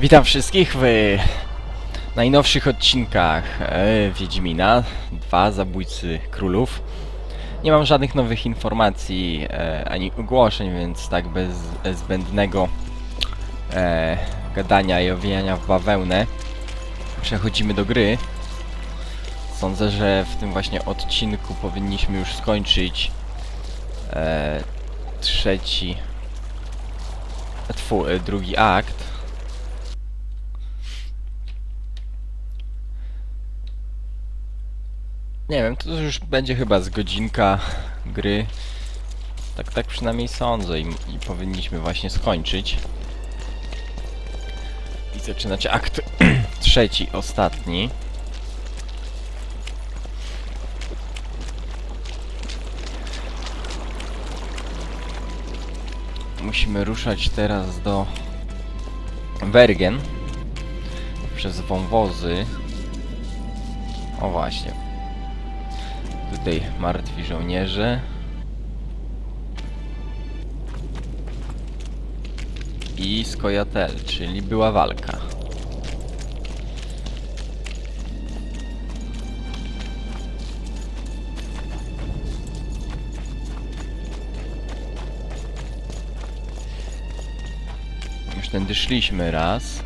Witam wszystkich w najnowszych odcinkach e, Wiedźmina 2 Zabójcy Królów. Nie mam żadnych nowych informacji e, ani ogłoszeń, więc tak bez zbędnego e, gadania i owijania w bawełnę przechodzimy do gry. Sądzę, że w tym właśnie odcinku powinniśmy już skończyć trzeci, drugi akt. Nie wiem, to już będzie chyba z godzinka gry. Tak, tak przynajmniej sądzę i, i powinniśmy właśnie skończyć. I zaczynać akt trzeci, ostatni. Musimy ruszać teraz do Wergen przez wąwozy. O właśnie. Tutaj martwi żołnierze. I Skojatel, czyli była walka. Już tędy szliśmy raz.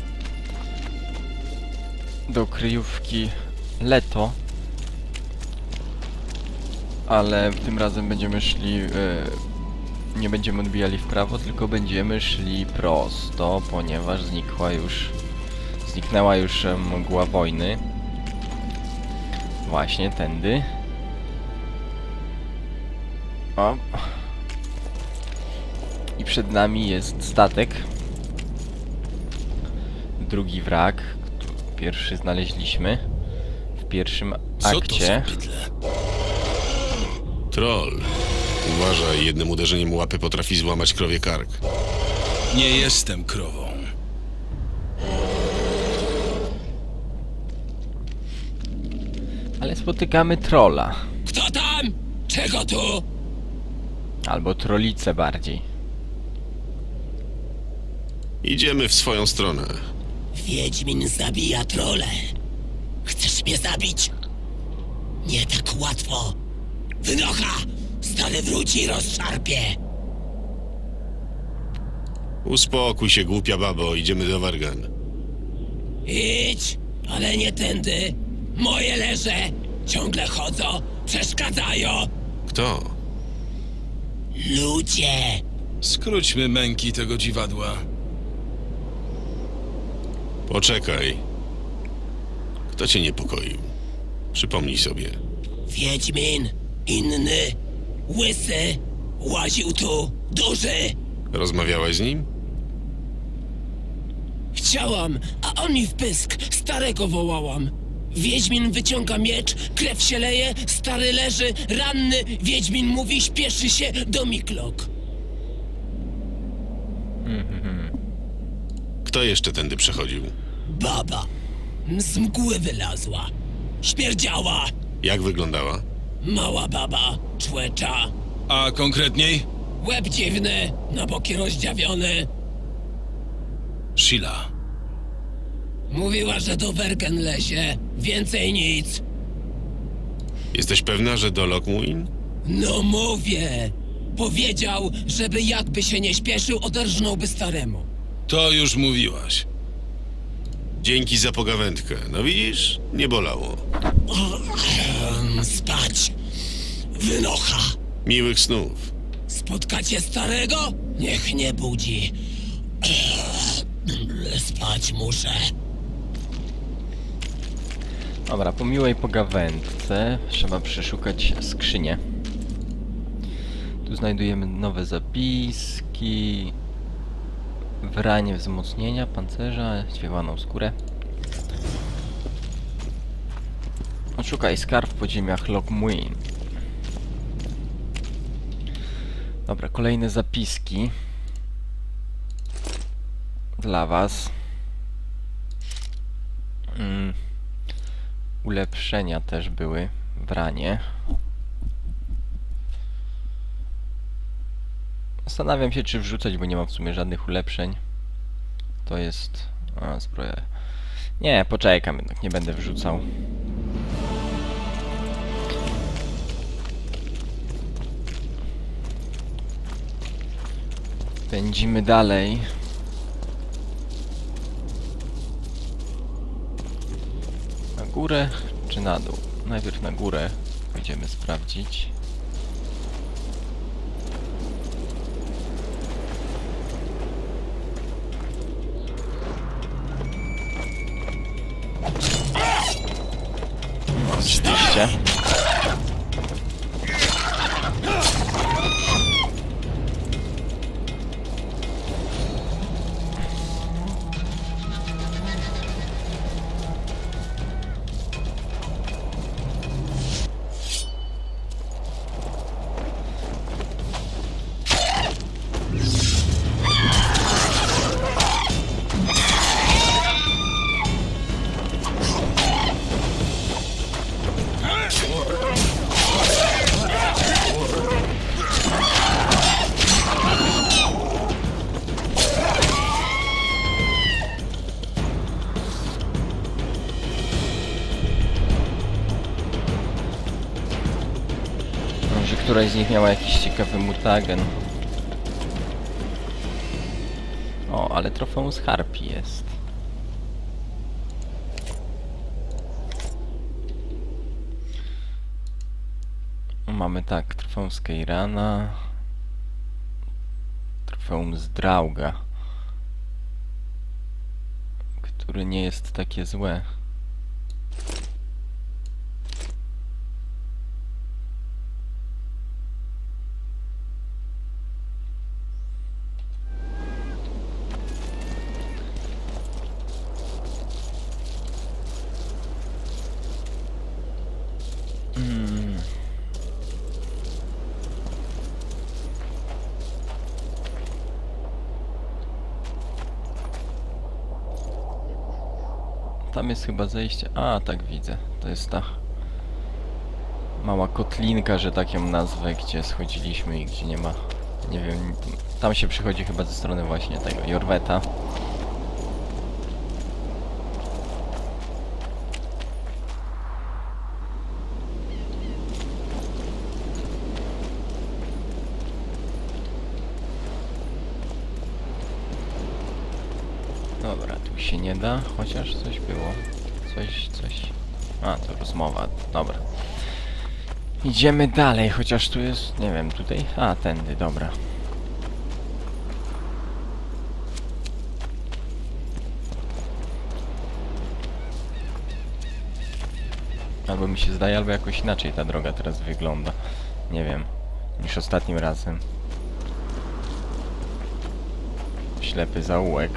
Do kryjówki Leto. Ale tym razem będziemy szli... e, nie będziemy odbijali w prawo, tylko będziemy szli prosto, ponieważ znikła już... Zniknęła już e, mgła wojny. Właśnie tędy. O. I przed nami jest statek. Drugi wrak. Pierwszy znaleźliśmy. W pierwszym akcie. Troll. Uważaj, jednym uderzeniem łapy potrafi złamać krowie kark. Nie jestem krową. Ale spotykamy trolla. Kto tam? Czego tu? Albo trollicę bardziej. Idziemy w swoją stronę. Wiedźmin zabija trole. Chcesz mnie zabić? Nie tak łatwo. Wynocha! Stary wróci i rozszarpie. Uspokój się, głupia babo, idziemy do Wargan. Idź, ale nie tędy. Moje leże ciągle chodzą, przeszkadzają. Kto? Ludzie! Skróćmy męki tego dziwadła. Poczekaj. Kto cię niepokoił? Przypomnij sobie. Wiedźmin, inny, łysy, łaził tu, duży. Rozmawiałeś z nim? Chciałam, a on mi w pysk. Starego wołałam. Wiedźmin wyciąga miecz, krew się leje, stary leży, ranny. Wiedźmin mówi, śpieszy się do Miklok. Kto jeszcze tędy przechodził? Baba. Z mgły wylazła. Śmierdziała. Jak wyglądała? Mała baba, człecza. A konkretniej? Łeb dziwny, na boki rozdziawiony. Sheila. Mówiła, że do Wergen lezie. Więcej nic. Jesteś pewna, że do Lockmuin? No mówię. Powiedział, żeby jakby się nie śpieszył, oderżnąłby staremu. To już mówiłaś. Dzięki za pogawędkę. No widzisz? Nie bolało. Em, spać. Wynocha. Miłych snów. Spotkacie starego? Niech nie budzi. Spać muszę. Dobra, po miłej pogawędce trzeba przeszukać skrzynię. Tu znajdujemy nowe zapiski. Wranie wzmocnienia pancerza, ćwiewaną skórę. Odszukaj skarb w podziemiach Lockmuin. Dobra, kolejne zapiski. Dla was. Mm. Ulepszenia też były w ranie. Zastanawiam się, czy wrzucać, bo nie mam w sumie żadnych ulepszeń. To jest A, zbroja. Nie, poczekam jednak, nie będę wrzucał. Pędzimy dalej. Na górę czy na dół? Najpierw na górę pójdziemy sprawdzić. Что? Któraś z nich miała jakiś ciekawy mutagen. O, ale trofeum z harpi jest. Mamy tak, trofeum z Keirana. Trofeum z Drauga. Który nie jest takie złe. Tam jest chyba zejście. A, tak widzę. To jest ta mała kotlinka, że tak ją nazwę, gdzie schodziliśmy i gdzie nie ma. Nie wiem. Tam się przychodzi chyba ze strony właśnie tego Jorweta. Dobra, tu się nie da, chociaż coś było. Coś, coś. A, to rozmowa. Dobra. Idziemy dalej, chociaż tu jest, nie wiem, tutaj. A, tędy, dobra. Albo mi się zdaje, albo jakoś inaczej ta droga teraz wygląda. Nie wiem, niż ostatnim razem. Ślepy zaułek.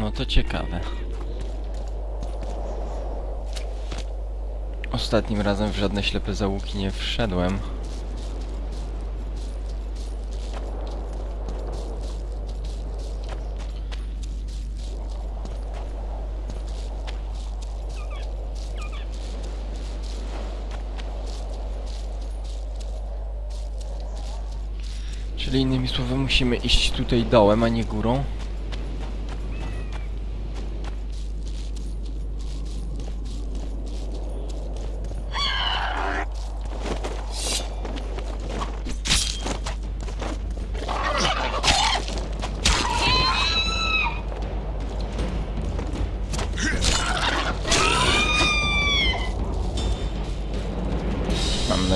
No ciekawe. Ostatnim razem w żadne ślepe załuki nie wszedłem. Czyli innymi słowy musimy iść tutaj dołem, a nie górą.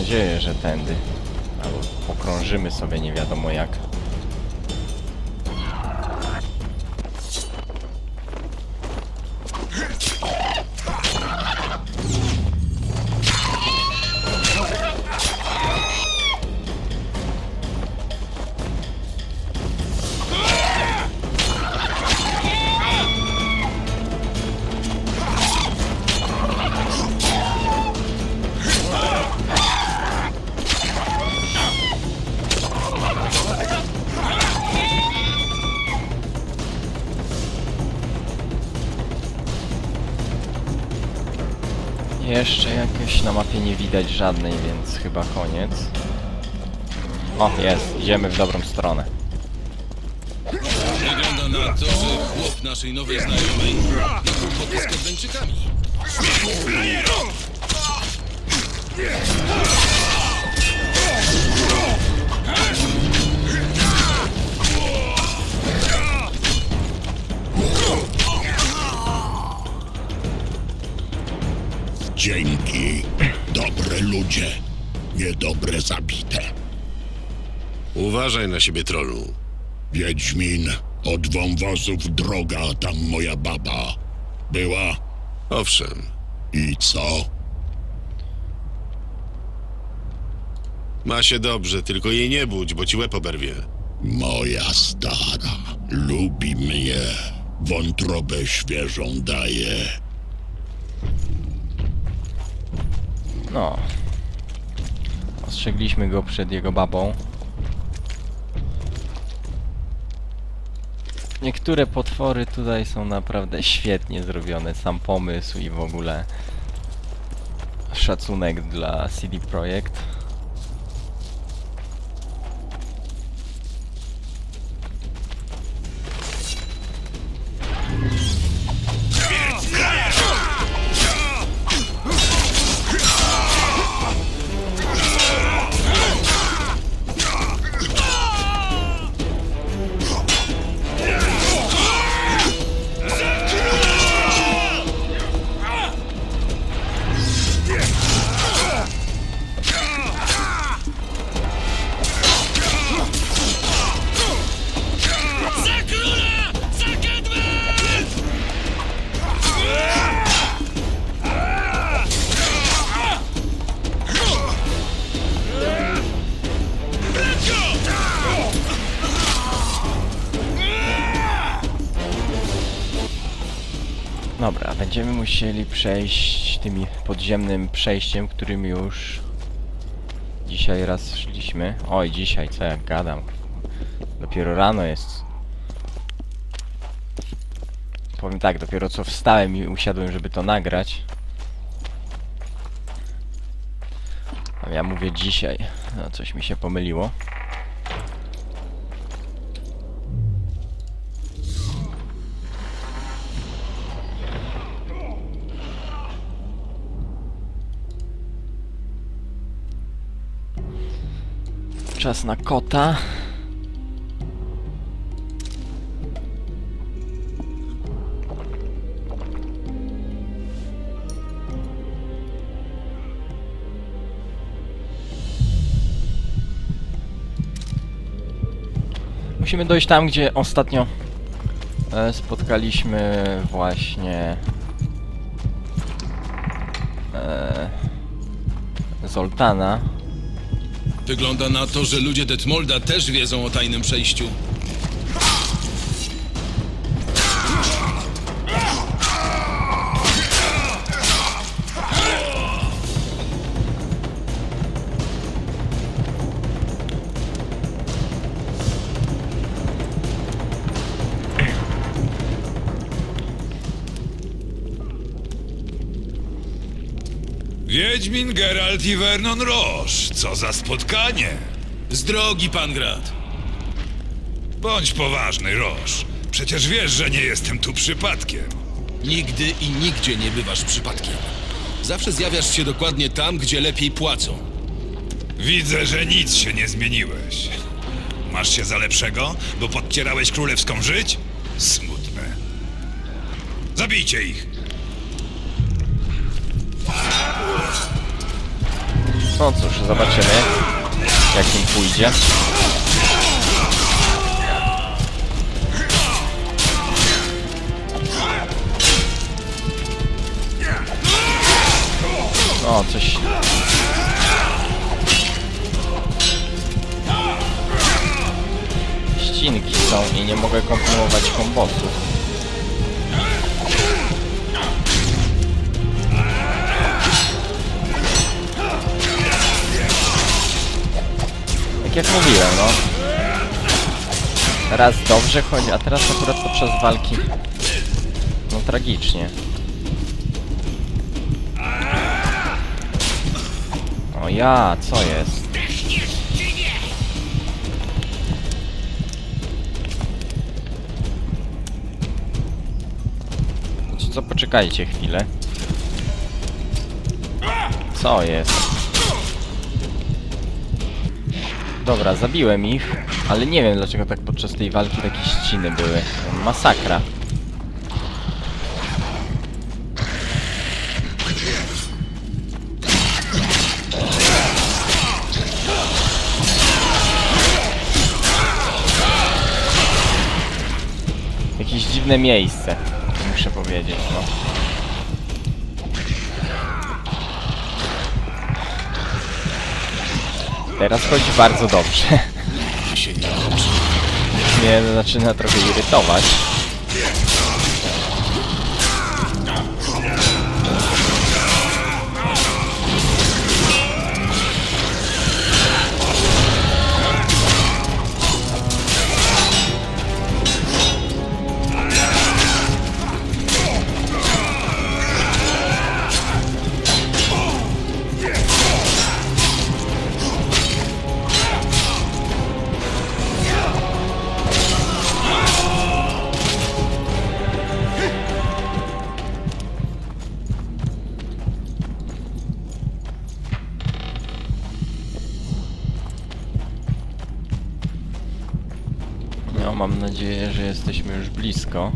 Nadzieję, że tędy. Albo pokrążymy sobie nie wiadomo jak. Na mapie nie widać żadnej, więc chyba koniec. O, jest, idziemy w dobrą stronę. Wygląda na to, że chłop naszej nowej znajomej ma kłopoty z Kobleńczykami. Dzięki. Dobre ludzie, niedobre zabite. Uważaj na siebie, trolu. Wiedźmin, od wąwozów droga, tam moja baba. Była Owszem, i co? ma się dobrze, tylko jej nie budź, bo ci łeb oberwie. Moja stara. Lubi mnie. Wątrobę świeżą daje. No. Ostrzegliśmy go przed jego babą. Niektóre potwory tutaj są naprawdę świetnie zrobione. Sam pomysł i w ogóle szacunek dla CD Projekt. Dobra, będziemy musieli przejść tym podziemnym przejściem, którym już dzisiaj raz szliśmy. Oj, dzisiaj, co ja gadam. Dopiero rano jest. Powiem tak, dopiero co wstałem i usiadłem, żeby to nagrać. A ja mówię dzisiaj. No, coś mi się pomyliło. Czas na kota. Musimy dojść tam, gdzie ostatnio e, spotkaliśmy właśnie e, Zoltana. Wygląda na to, że ludzie Detmolda też wiedzą o tajnym przejściu. Wiedźmin, Geralt i Vernon Roche. Co za spotkanie. Z drogi, pan Grad. Bądź poważny, Roche. Przecież wiesz, że nie jestem tu przypadkiem. Nigdy i nigdzie nie bywasz przypadkiem. Zawsze zjawiasz się dokładnie tam, gdzie lepiej płacą. Widzę, że nic się nie zmieniłeś. Masz się za lepszego, bo podcierałeś królewską żyć? Smutne. Zabijcie ich. No cóż, zobaczymy jak im pójdzie. O, coś... Ścinki są i nie mogę kontynuować kombosów. Jak mówiłem, no. Raz dobrze chodzi, a teraz akurat podczas walki... No tragicznie. O ja, co jest? Wiecie Co, poczekajcie chwilę. Co jest? Dobra, zabiłem ich, ale nie wiem dlaczego tak podczas tej walki takie ściny były. Masakra. Jakieś dziwne miejsce, muszę powiedzieć, no. Teraz chodzi bardzo dobrze. Mnie zaczyna trochę irytować. Mam nadzieję, że jesteśmy już blisko.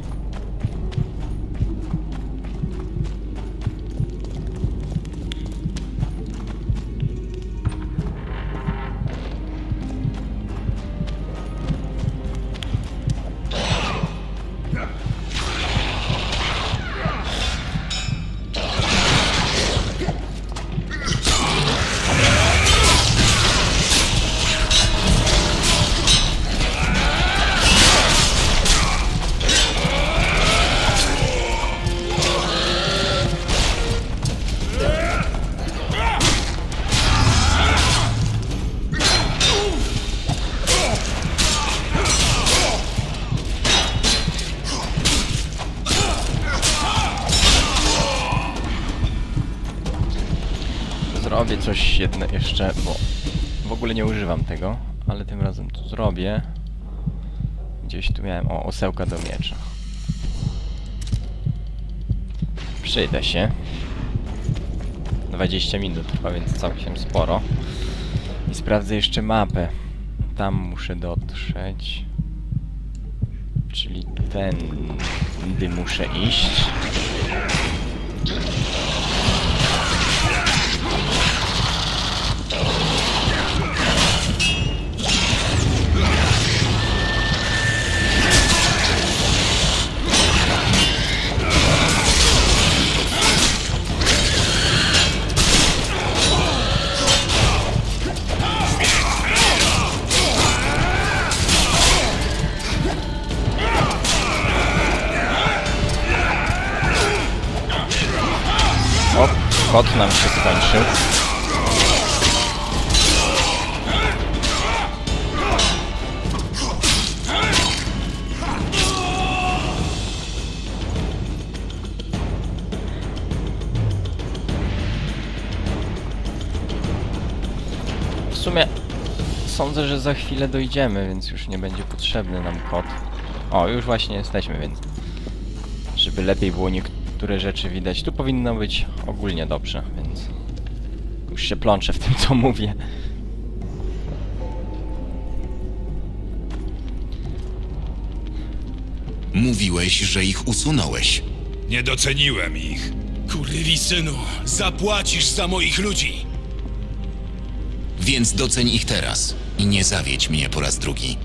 Coś jedno jeszcze, bo w ogóle nie używam tego, ale tym razem to zrobię. Gdzieś tu miałem, o, osełka do miecza. Przyjdę się. 20 minut trwa, więc całkiem sporo. I sprawdzę jeszcze mapę. Tam muszę dotrzeć. Czyli tędy muszę iść. O, kot nam się skończył. W sumie sądzę, że za chwilę dojdziemy, więc już nie będzie potrzebny nam kot. O, już właśnie jesteśmy, więc żeby lepiej było niektóre rzeczy widać. Tu powinno być ogólnie dobrze, więc już się plączę w tym, co mówię. Mówiłeś, że ich usunąłeś. Nie doceniłem ich. Kurwi synu, zapłacisz za moich ludzi! Więc doceń ich teraz i nie zawiedź mnie po raz drugi.